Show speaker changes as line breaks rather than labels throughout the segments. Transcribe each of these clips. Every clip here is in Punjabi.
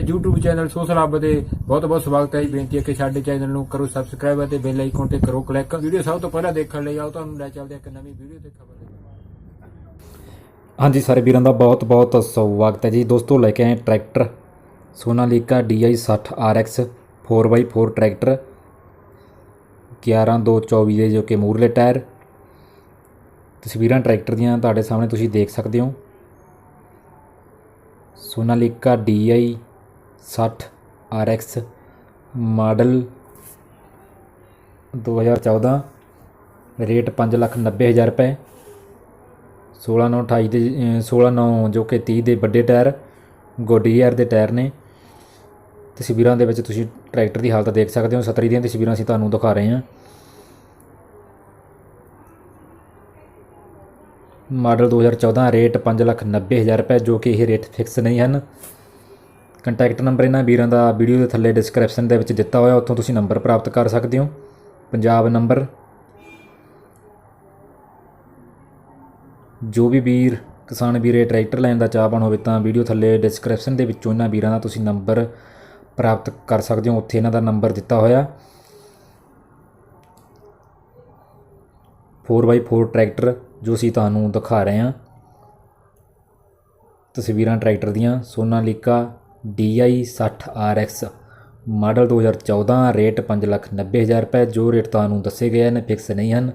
YouTube ਚੈਨਲ ਸੋਸ਼ਲ ਹੱਬ ਦੇ ਬਹੁਤ ਬਹੁਤ ਸਵਾਗਤ ਹੈ ਜੀ। ਬੇਨਤੀ ਹੈ ਕਿ ਸਾਡੇ ਚੈਨਲ ਨੂੰ ਕਰੋ ਸਬਸਕ੍ਰਾਈਬ ਅਤੇ ਬੈਲ ਆਈਕਨ ਤੇ ਕਰੋ ਕਲਿੱਕ ਵੀਡੀਓ ਸਭ ਤੋਂ ਪਹਿਲਾਂ ਦੇਖਣ ਲਈ ਆਓ, ਤੁਹਾਨੂੰ ਲੈ ਚੱਲਦੇ ਹਾਂ ਇੱਕ ਨਵੀਂ ਵੀਡੀਓ ਤੇ ਖਬਰ
ਹਾਂਜੀ ਸਾਰੇ ਵੀਰਾਂ ਦਾ ਬਹੁਤ ਬਹੁਤ ਸਵਾਗਤ ਹੈ ਜੀ। ਦੋਸਤੋ, ਲੈ ਕੇ ਆਏ tractor. Sonalika DI 60 RX 4x4 tractor. 11224 ਦੇ ਜੋ ਕਿ ਮੂਰਲੇ ਟਾਇਰ। ਤਸਵੀਰਾਂ ਟਰੈਕਟਰ ਦੀਆਂ ਤੁਹਾਡੇ ਸਾਹਮਣੇ ਤੁਸੀਂ ਦੇਖ ਸਕਦੇ ਹੋ। Sonalika DI 60 RX model 2014 rate 590000 ਰੁਪਏ। 16 9 28 ਦੇ, ਅਹ 16 9 ਜੋ ਕਿ 30 ਦੇ ਵੱਡੇ ਟਾਇਰ ਗੋਡੀਅਰ ਦੇ ਟਾਇਰ ਨੇ। ਤਸਵੀਰਾਂ ਦੇ ਵਿੱਚ ਤੁਸੀਂ ਟਰੈਕਟਰ ਦੀ ਹਾਲਤ ਦੇਖ ਸਕਦੇ ਹੋ। 70 ਦੀਆਂ ਤਸਵੀਰਾਂ ਅਸੀਂ ਤੁਹਾਨੂੰ ਦਿਖਾ ਰਹੇ ਹਾਂ। ਮਾਡਲ 2014 ਰੇਟ 590000 ਰੁਪਏ, ਜੋ ਕਿ ਇਹ ਰੇਟ ਫਿਕਸ ਨਹੀਂ ਹਨ। ਕੰਟੈਕਟ ਨੰਬਰ ਇਹਨਾਂ ਵੀਰਾਂ ਦਾ ਵੀਡੀਓ ਦੇ ਥੱਲੇ ਡਿਸਕ੍ਰਿਪਸ਼ਨ ਦੇ ਵਿੱਚ ਦਿੱਤਾ ਹੋਇਆ, ਉੱਥੋਂ ਤੁਸੀਂ ਨੰਬਰ ਪ੍ਰਾਪਤ ਕਰ ਸਕਦੇ ਹੋ। ਪੰਜਾਬ ਨੰਬਰ ਜੋ ਵੀ ਵੀਰ, ਕਿਸਾਨ ਵੀਰੇ ਟਰੈਕਟਰ ਲੈਣ ਦਾ ਚਾਹਵਾਨ ਹੋਵੇ ਤਾਂ ਵੀਡੀਓ ਥੱਲੇ ਡਿਸਕ੍ਰਿਪਸ਼ਨ ਦੇ ਵਿੱਚੋਂ ਇਹਨਾਂ ਵੀਰਾਂ ਦਾ ਤੁਸੀਂ ਨੰਬਰ ਪ੍ਰਾਪਤ ਕਰ ਸਕਦੇ ਹੋ, ਉੱਥੇ ਇਹਨਾਂ ਦਾ ਨੰਬਰ ਦਿੱਤਾ ਹੋਇਆ। 4x4 ਟਰੈਕਟਰ ਜੋ ਅਸੀਂ ਤੁਹਾਨੂੰ ਦਿਖਾ ਰਹੇ ਹਾਂ। ਤਸਵੀਰਾਂ ਟਰੈਕਟਰ ਦੀਆਂ Sonalika DI 60 RX model 2014 rate 590000 ਰੁਪਏ, ਜੋ ਰੇਟ ਤੁਹਾਨੂੰ ਦੱਸੇ ਗਏ ਨੇ ਫਿਕਸ ਨਹੀਂ ਹਨ,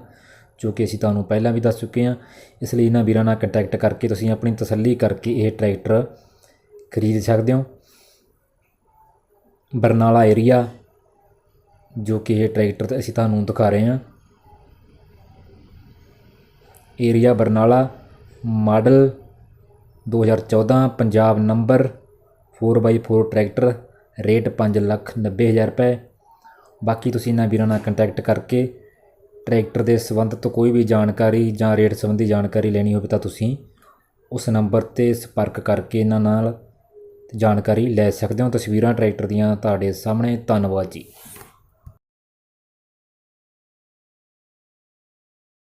ਜੋ ਕਿ ਅਸੀਂ ਤੁਹਾਨੂੰ ਪਹਿਲਾਂ ਵੀ ਦੱਸ ਚੁੱਕੇ ਹਾਂ। ਇਸ ਲਈ ਇਹਨਾਂ ਵੀਰਾਂ ਨਾਲ ਕੰਟੈਕਟ ਕਰਕੇ ਤੁਸੀਂ ਆਪਣੀ ਤਸੱਲੀ ਕਰਕੇ ਇਹ ਟਰੈਕਟਰ ਖਰੀਦ ਸਕਦੇ ਹੋ। ਬਰਨਾਲਾ ਏਰੀਆ, ਜੋ ਕਿ ਇਹ ਟਰੈਕਟਰ ਅਸੀਂ ਤੁਹਾਨੂੰ ਦਿਖਾ ਰਹੇ ਹਾਂ। Area Barnala, model 2014 Punjab number 4x4 tractor, rate 590000 ਰੁਪਏ। ਬਾਕੀ ਤੁਸੀਂ ਇਹਨਾਂ ਵੀਰਾਂ ਨਾਲ ਕੰਟੈਕਟ ਕਰਕੇ ਟਰੈਕਟਰ ਦੇ ਸੰਬੰਧਿਤ ਕੋਈ ਵੀ ਜਾਣਕਾਰੀ ਜਾਂ ਰੇਟ ਸੰਬੰਧੀ ਜਾਣਕਾਰੀ ਲੈਣੀ ਹੋਵੇ ਤਾਂ ਤੁਸੀਂ ਉਸ ਨੰਬਰ ਤੇ ਸੰਪਰਕ ਕਰਕੇ ਇਹਨਾਂ ਨਾਲ ਜਾਣਕਾਰੀ ਲੈ ਸਕਦੇ ਹੋ ਤਸਵੀਰਾਂ ਟਰੈਕਟਰ ਦੀਆਂ ਤੁਹਾਡੇ ਸਾਹਮਣੇ। ਧੰਨਵਾਦ ਜੀ।